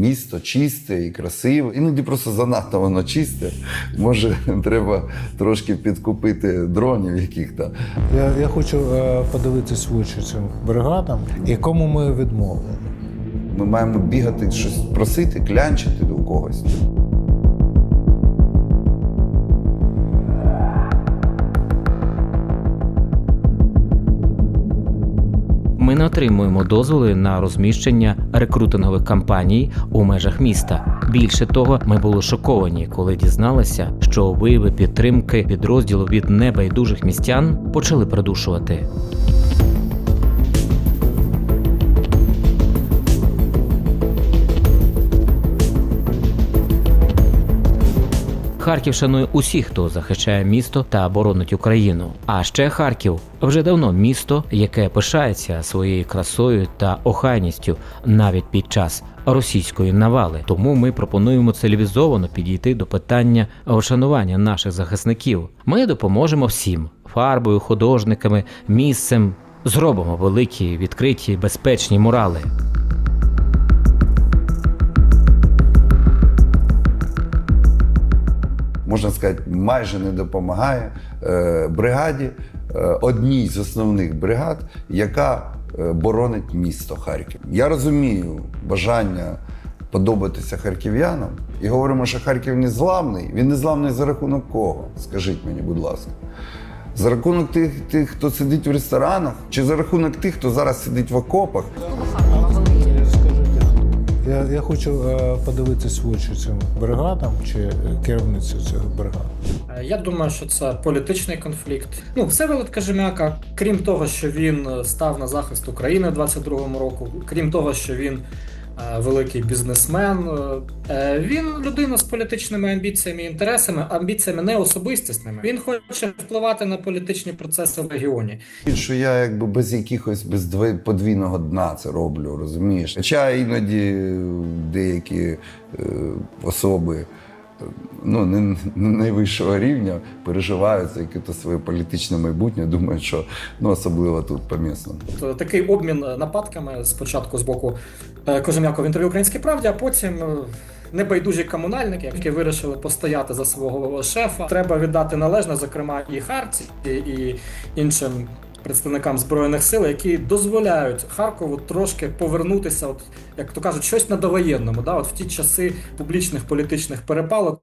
місто чисте і красиве. Іноді просто занадто воно чисте. Може, треба трошки підкупити дронів яких-то. Я, я хочу е, подивитись в очі цим бригадам, якому ми відмовили. Ми маємо бігати, щось просити, клянчити до когось. Не отримуємо дозволи на розміщення рекрутингових кампаній у межах міста. Більше того, ми були шоковані, коли дізналися, що вияви підтримки підрозділу від небайдужих містян почали придушувати. Харків шанує усіх, хто захищає місто та боронить Україну. А ще Харків вже давно місто, яке пишається своєю красою та охайністю навіть під час російської навали. Тому ми пропонуємо цивілізовано підійти до питання вшанування наших захисників. Ми допоможемо всім фарбою, художниками, місцем. Зробимо великі, відкриті, безпечні мурали. Можна сказати, майже не допомагає е, бригаді, е, одній з основних бригад, яка е, боронить місто Харків. Я розумію бажання подобатися харків'янам і говоримо, що Харків не зламний. Він не зламний за рахунок кого? Скажіть мені, будь ласка. За рахунок тих, тих, хто сидить в ресторанах, чи за рахунок тих, хто зараз сидить в окопах. Я, я хочу е, подивитись в очі цим бригадам чи керівницю цього бригади. Е, Я думаю, що це політичний конфлікт. Ну, Всеволод Кажемяка, крім того, що він е, став на захист України в 22-му року, крім того, що він великий бізнесмен, е, е, він людина з політичними амбіціями і інтересами, амбіціями не особистісними. Він хоче впливати на політичні процеси в регіоні. Що я якби без якихось без подвійного дна це роблю, розумієш? Хоча іноді е, деякі е, особи е, ну, не, не найвищого рівня переживають за якесь своє політичне майбутнє, думають, що ну, особливо тут помісно. Такий обмін е, нападками спочатку з боку е, Кожем'яка в інтерв'ю Українській правді, а потім. е, Небайдужі комунальники, які вирішили постояти за свого шефа, треба віддати належне, зокрема, і Харці, і іншим представникам збройних сил, які дозволяють Харкову трошки повернутися, от як то кажуть, щось на довоєнному, да, от в ті часи публічних політичних перепалок.